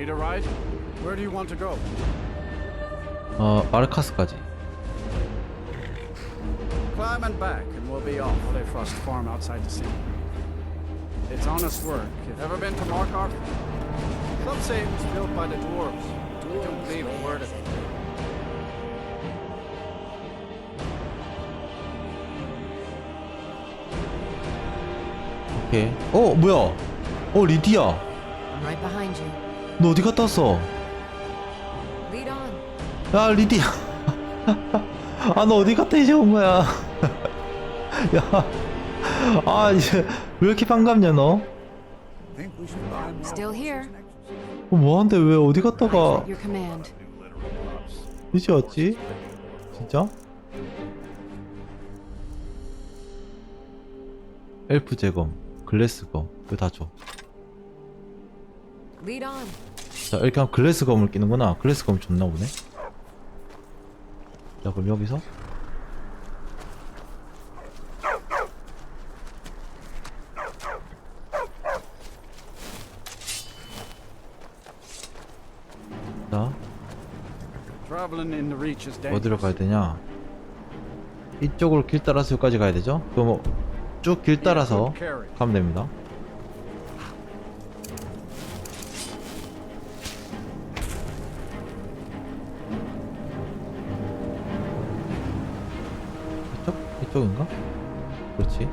Need a ride? Where do you want to go? 어 마르카스까지 Climb and back, and we'll be off. They Frost Farm outside the city. It's honest work. Ever been to Markarth? Some say it was built by the dwarves. We don't believe a word of it. 오케이 어 뭐야 어 리디야 I'm right behind you. 너 어디 갔다 왔어. 야 리디야 아 너 어디 갔다 이제 온 거야 야아 이제 왜 이렇게 반갑냐 너. 어, 뭐한데 왜 어디 갔다가. 이제 왔지 진짜 엘프 제검 글래스검 이거 다줘 Lead on. 자 이렇게 하면 글래스 검을 끼는구나. 글래스검 좋나 보네. 자 그럼 여기서? 자. Dangerous. 어디로 가야 되냐? 이쪽으로 길 따라서 여기까지 가야 되죠? 그럼 쭉길 따라서 가면 됩니다 이쪽? 이쪽인가? 그렇지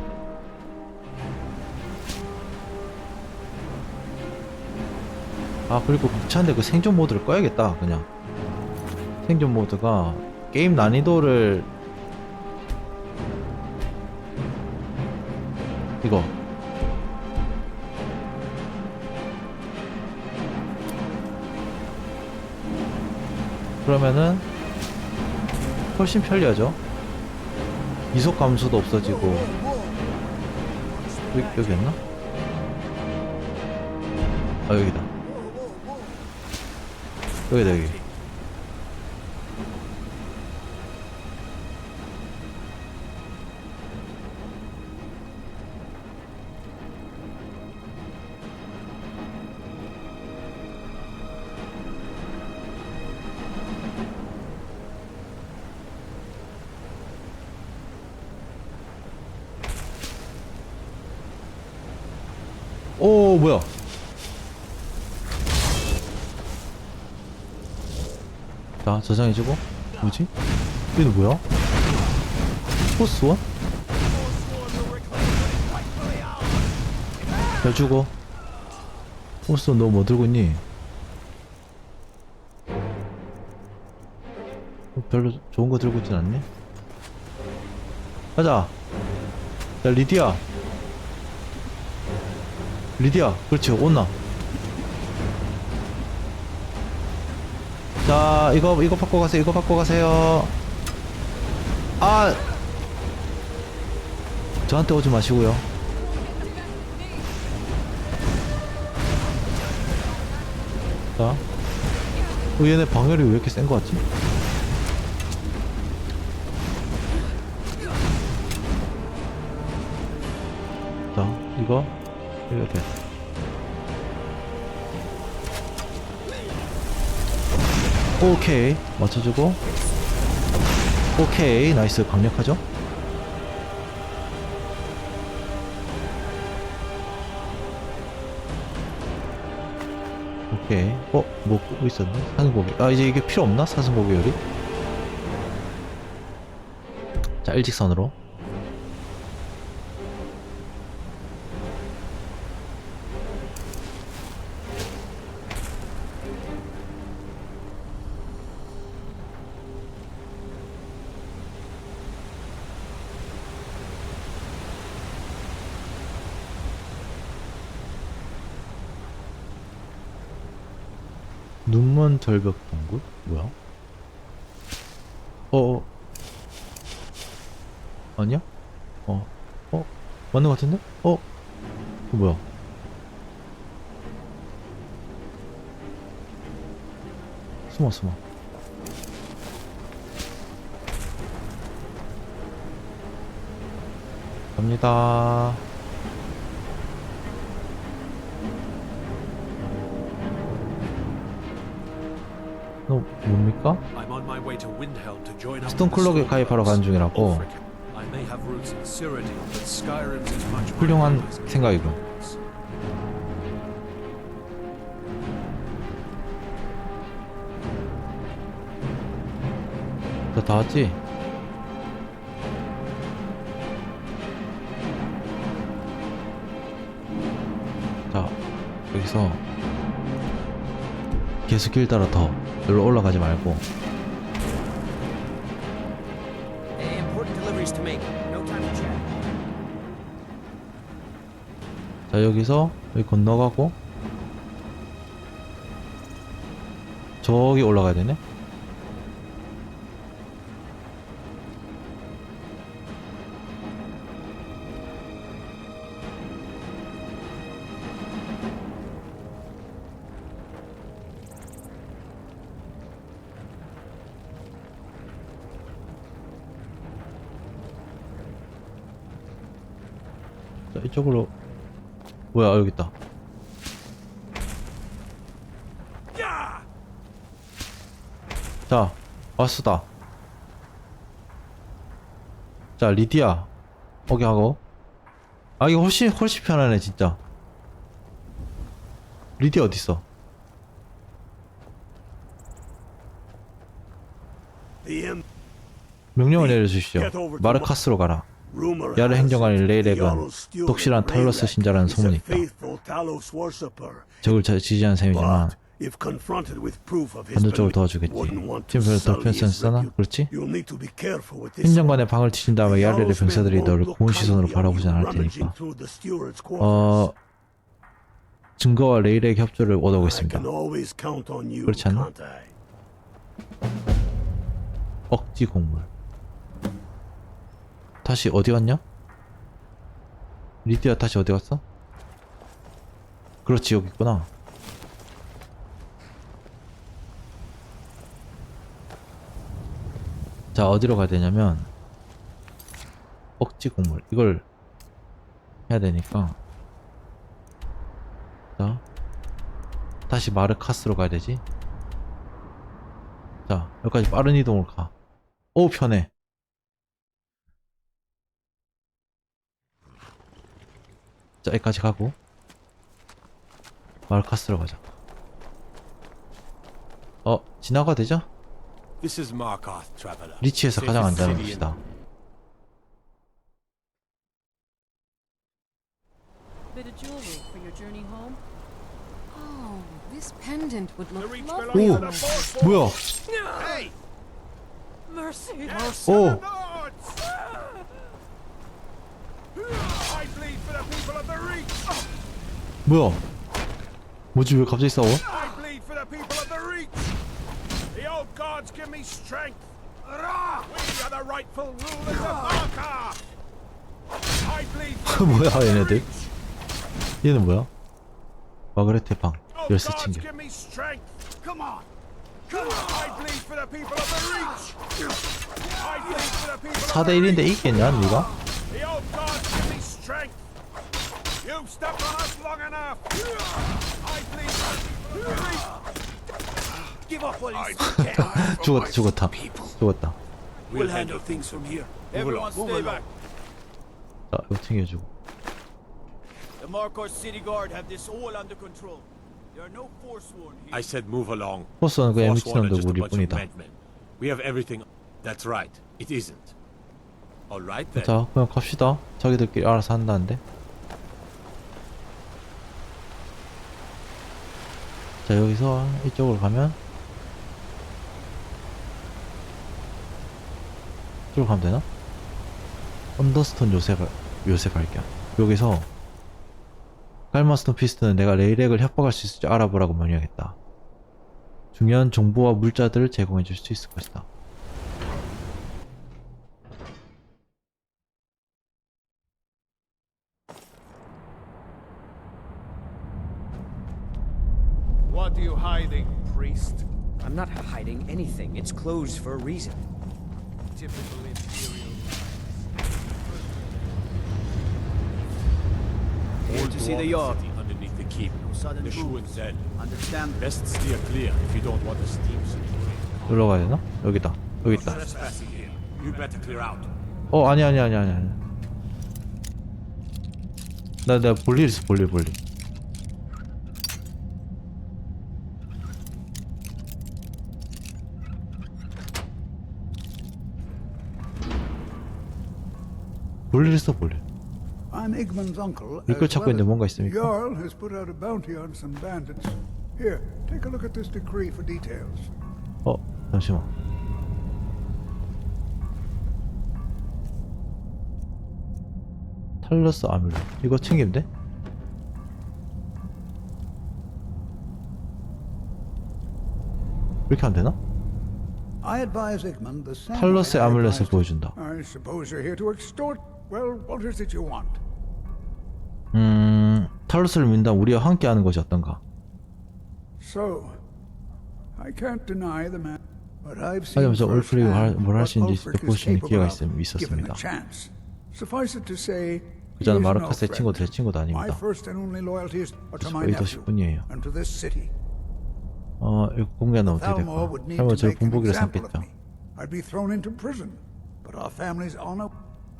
아 그리고 귀찮은데 그 생존 모드를 꺼야겠다 그냥 생존 모드가 게임 난이도를 이거 그러면은 훨씬 편리하죠 이속 감소도 없어지고. 여기, 여기였나? 아 여기다. 여기다 여기 오 뭐야 자 저장해주고 뭐지? 얘는 뭐야? 포스원? 잘 죽어 포스원 너 뭐 들고 있니? 어, 별로 좋은 거 들고 있진 않네 가자 야 리디야 리디야 그렇지 온나. 자 이거 이거 바꿔 가세요 이거 바꿔 가세요. 아! 저한테 오지 마시고요. 자. 어, 얘네 방열이 왜 이렇게 센 거 같지? 자 이거 이렇게 오케이. 맞춰주고. 오케이. 나이스. 강력하죠? 오케이. 어? 뭐 끄고 있었네? 사슴고기. 아 이제 이게 필요 없나? 사슴고기 요리? 자 일직선으로 눈먼 절벽 동굴? 뭐야? 어 어 아니야? 어 어? 맞는 것 같은데? 어? 그 뭐야? 숨어 숨어 갑니다 너 뭡니까? I'm on my way to Windhelm to join up 스톤 with the 클럭에 Stormlords. 가입하러 가는 중이라고. 훌륭한 생각이군. 다 왔지? 자, 여기서 계속 길 따라 더 여기로 올라가지 말고. 자 여기서 여기 건너가고 저기 올라가야 되네 자 이쪽으로. 뭐야 여기 있다. 자 왔수다. 자 리디아. 오게 하고. 아 이거 훨씬 훨씬 편하네 진짜. 리디아 어딨어? 명령을 내려주십시오. 마르카스로 가라 야르 행정관인 레이렉은 독실한 Rayleigh 신자라는 소문이 있다. 적을 자- 지지하는 셈이지만 반대쪽으로 도와주겠지 지금 별로 더 sully 편성 his 쓰나? 그렇지? 행정관의. 방을 치신 다음에 야르의 병사들이 너를 고운 시선으로 you 않을 테니까 어. 증거와 레일의 협조를 on you, 그렇지 않나? 억지 곡물 다시 어디 갔냐? 리디아 다시 어디 갔어? 그렇지 여기 있구나. 자 어디로 가야 되냐면 억지 곡물 이걸 해야 되니까. 자 다시 마르카스로 가야 되지? 자 여기까지 빠른 이동을 가. 오 편해 자 여기까지 가고 마르카스로 가자 어 지나가 되죠? This is Markarth, traveler. 리치에서 가장 안전한 곳이다 of jewelry for your journey home? Oh, this pendant would look reach lovely. 오 on a- 뭐야 Hey! Mercy! 오 I bleed for the people of the Reach! 뭐야 뭐지 왜 갑자기 싸워? I bleed for the people of the Reach! The old gods give me strength! We are the rightful rulers of Markarth! I bleed for 뭐야 얘네들 얘는 뭐야? 마그레트 방 열쇠 챙겨 give me strength! Come on! Come on! I bleed for the people of the Reach! I bleed for the people of 4대 the 1인데 Reach! 이기겠냐 니가? You've stepped on us long enough! I Reach! Give up while you can! 죽었다 죽었다 죽었다 We'll handle things from here. Everyone stay back. 자 이거 챙겨주고 The Markor City Guard have this all under control. There are no Forsworn here. I said move along. 포스는 그냥 Forsworn bunch of 우리뿐이다. We have everything. That's right. It isn't. All right then. 자 그냥 갑시다 자기들끼리 알아서 한다는데 자 여기서 이쪽으로 가면 이쪽으로 가면 되나? 언더스톤 요새 발, 요새 발견. 여기서 깔마스톤 피스트는 내가 레이렉을 협박할 수 있을지 알아보라고 명령했다. 중요한 정보와 물자들을 제공해 줄 수 있을 것이다 not hiding anything. It's closed for a reason. Typical Imperial. Here Old to see the dwarven yard. city underneath the keep. sudden the moves. Schuenzel. Understand? Best steer clear if you don't want a steam city. 여기로 가야 되나? 여기다 여기 있다 Trespassing here. You better clear out. 어 아니 아니 아니 아니 아니 나 내가 볼일 있어 볼일 볼일 볼일 있어 볼일. 이걸 찾고 있는데 뭔가 있습니까? Jarl has put out a bounty on some bandits. Here, take a look at this decree for details. 어 잠시만 탈러스 아뮬렛 이거 챙기면 돼? 이렇게 안 되나? I advise Igman the same. 탈러스의 아뮬렛을 advised- 보여준다 I suppose you're here to extort. Well, what is it you want? 음... 탈러스를 민다 우리와 함께하는 것이 어떤가 So, I can't deny the man, but I've seen 하면서 올프리가 뭘할 수 있는지 is 수 있는 capable 기회가 있음- 있었습니다. the chance. Suffice it to say, he 그자는 마르카스의 threat. 친구 제 친구도 My 아닙니다 first and only loyalties are to my 거의 더 nephew 10분이에요 and to this city. 어 이거 공개는 어떻게 될까 would need 설마 to 저를 본보기로 삼겠죠 me. I'd be thrown into prison. But our family's honor,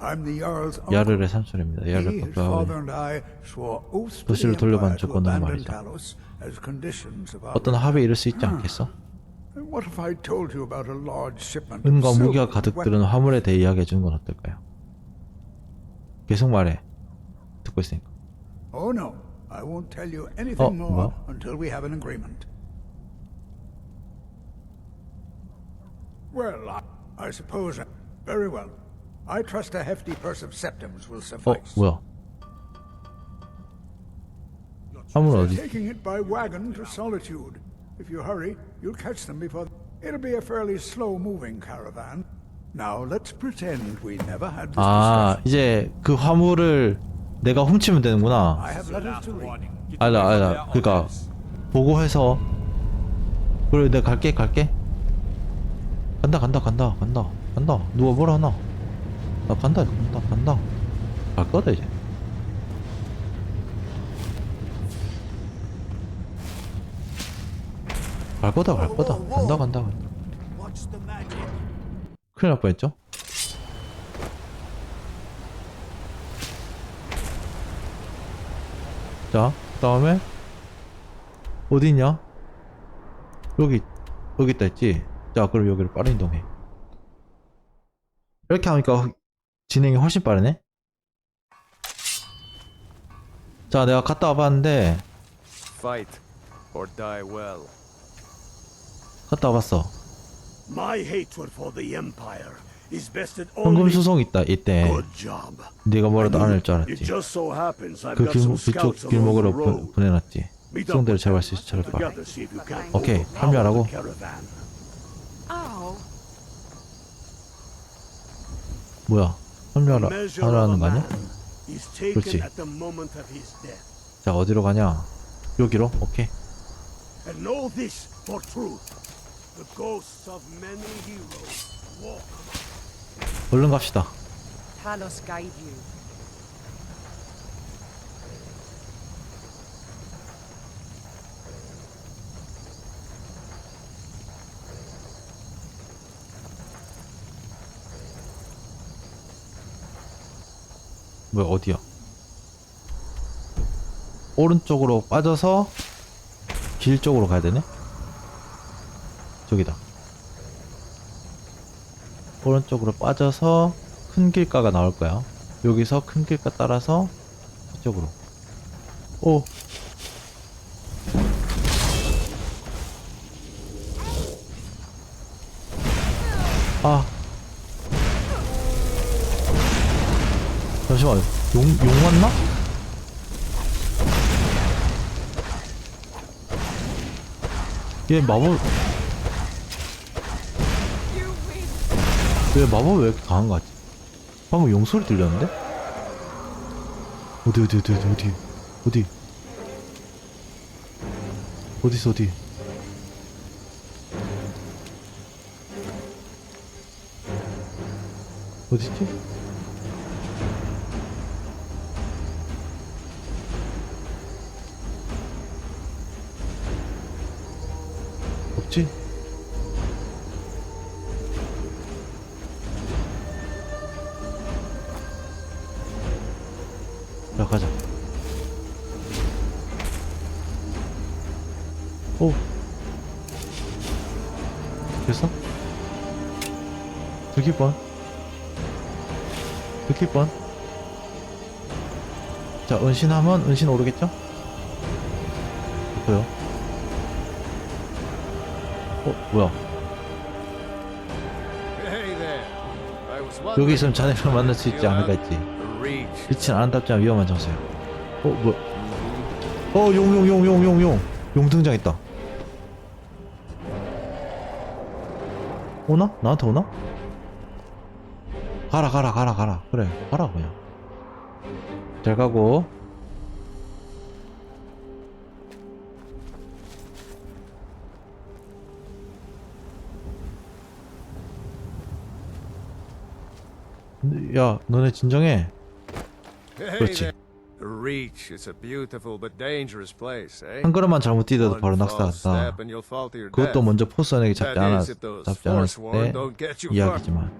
I'm the Jarl's uncle. 야르의 삼촌입니다 He, 야르 his father 덕분에 and I swore oaths to 도시를 돌려받는 conditions of our 어떤 합의에 이를 수 있지 Ah. 않겠어? What if I told you about a large shipment of 은과 무기가 가득? 들은 화물에 대해 이야기해 주는 건 어떨까요? 계속 말해 듣고 있으니까 Oh no, I won't tell you anything 어, more 뭐야? until we have an agreement. Well, I, I suppose. Very well. I trust a hefty purse of septims will 어 suffice. 뭐야 화물은 어디 Taking it by wagon to Solitude. If you hurry, you'll catch them before. It'll be a fairly slow-moving caravan. Now let's pretend we never had this 아 discussion. 이제 그 화물을 내가 훔치면 되는구나 I have letters to read. Their 그니까 orders. 보고해서 그래 내가 갈게 갈게 간다 간다 간다 간다 간다 누가 뭐라 하나 나 간다 간다 간다 갈 거다 이제 갈 거다 갈 거다 간다 간다 간다. 큰일 날 뻔했죠 자, 그 다음에 어디 있냐? 여기 여기 있다 했지? 자, 그럼 여기를 빠른 이동해. 이렇게 하니까 진행이 훨씬 빠르네. 자, 내가 갔다 와봤는데 Fight or die well. 갔다 와봤어. My hatred for the Empire is only. 수송 있다 이때. Good job. 네가 뭐라도 안 할 줄 It 알았지. just so happens I've 그 got 길, some 그쪽 scouts along 길목으로 보, road. 보내놨지. Meet up 수송대를 with 제거할 them. 수 있을 차를 봐. Together, see if you can 오케이, 합류하라고? the caravan. Ow. 뭐야? 합류하라, Measure of a 하라는 거 아니야? 그렇지. 자, 어디로 가냐? 여기로? 오케이. 얼른 갑시다. 뭐야, 어디야? 오른쪽으로 빠져서 길 쪽으로 가야 되네? 저기다. 오른쪽으로 빠져서 큰 길가가 나올 거야. 여기서 큰 길가 따라서 이쪽으로. 오! 아. 잠시만, 용, 용 왔나? 얘 마법, 왜 마법 왜 이렇게 강한 거 같지? 방금 용 소리 들렸는데? 어디, 어디, 어디, 어디, 어디, 어디? 어디서 어디? 어디지? 없지? 야 가자 오 됐어? 느낄 뻔 느낄 뻔자 은신하면 은신 오르겠죠? 뭐야? 여기 있으면 자네를 만날 수 있지 않을까 했지. 빛은 아름답지만 위험한 장소야. 어, 뭐야? 어, 용, 용, 용, 용, 용, 용. 용 등장했다. 오나? 나한테 오나? 가라, 가라, 가라, 가라. 그래, 가라, 그냥. 잘 가고. 야, 너네 진정해. 그렇지. there. The reach is a beautiful but dangerous place, eh? 한 걸음만 잘못 One 바로 낙사한다. 그것도. 먼저 포스원에게 잡지 않았, 잡지 않았을 때. 이야기지만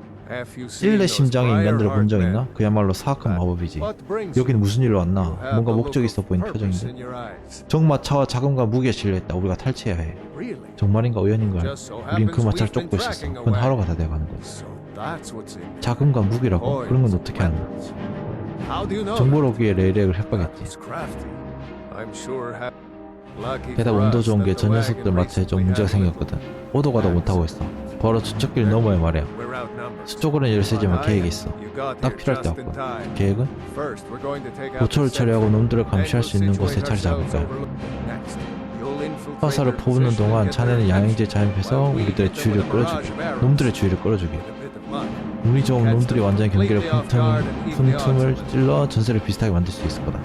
일레 심장의 인간들을 본 적 있나? 그야말로 사악한 마법이지. You? 무슨 일로 왔나? 뭔가 목적이 있어 보이는 표정인데. 정마차와 자금과 무기에 실려있다. 우리가 탈취해야 해. 정말인가 우연인가? 우린 그 마차를 쫓고 있었어. 그건 하루가 다. 돼가는 거지. 자금과 무기라고? 그런 건 어떻게 하나? weapons. How do you know? 정보를 얻기 위해 레이렉을? 협박했지. 게다가 운도 좋은 게 저 녀석들 마차에 좀 문제가. 생겼거든. 오도 가도 못하고 있어. 바로 저쪽길 너머에 말이야. 수쪽으로는 But 계획이 있어. 딱 필요할 때 왔고. 계획은? 고초를 처리하고. 놈들을 감시할 수 있는 곳에 자리 잡을 거야. 화살을 퍼붓는 동안 자네는 While we 우리들의 주의를 끌어주기. 놈들의 주의를 끌어주기. 좋은 놈들이 완전히 경계를 틈, 틈틈을 찔러 전세를 비슷하게 만들 수 있을 거다.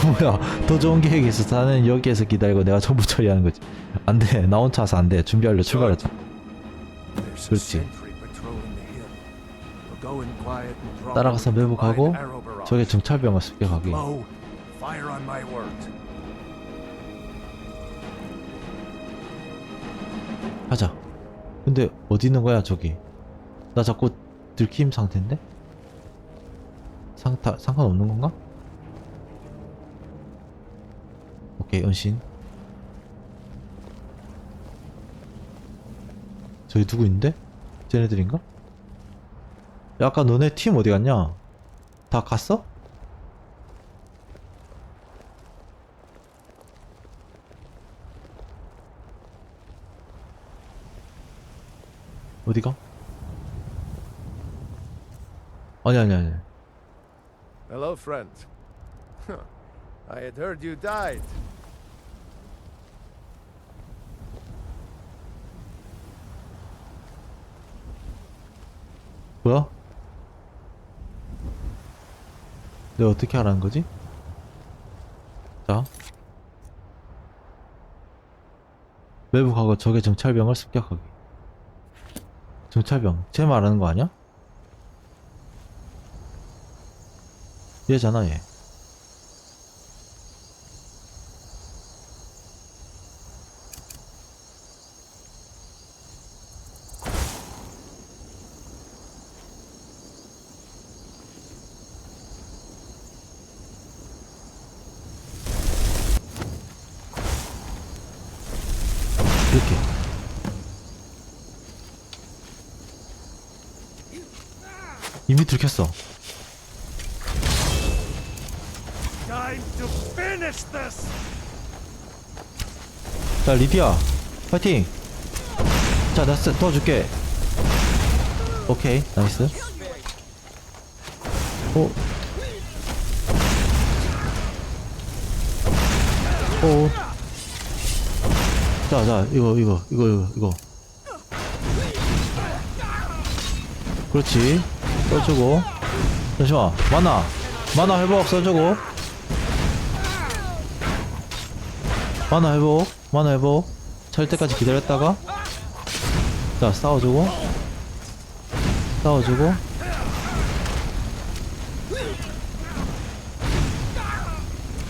뭐야 더 좋은 계획이 있어. 나는 여기에서 기다리고 내가 정보 처리하는 거지. 안돼. 나 혼자 와서 안돼. 준비하려 출발하자. 그렇지. 따라가서 barrage. 저게 정찰병을 습격하기 하자 근데 어디 있는 거야 저기 나 자꾸 들킴 상태인데? 상타, 상관없는 건가? 오케이 은신 저기 누구 있는데? 쟤네들인가? 야, 아까 너네 팀 어디 갔냐? 다 갔어? 어디가? 아니 아니 아니 Hello, friend. I had heard you died. 뭐야? 내가 어떻게 하라는 거지? 자 외부하고 적의 정찰병을 습격하기 정찰병 쟤 말하는 거 아니야? 얘잖아 얘 이렇게 이미 들켰어! 자 리디아 파이팅 자 나스 도와줄게 오케이 나이스 오 오. 자, 자, 이거, 이거, 이거, 이거, 이거. 그렇지. 써주고. 잠시만, 만화. 만화 회복 써주고. 만화 회복, 만화 회복. 찰 때까지 기다렸다가. 자, 싸워주고. 싸워주고.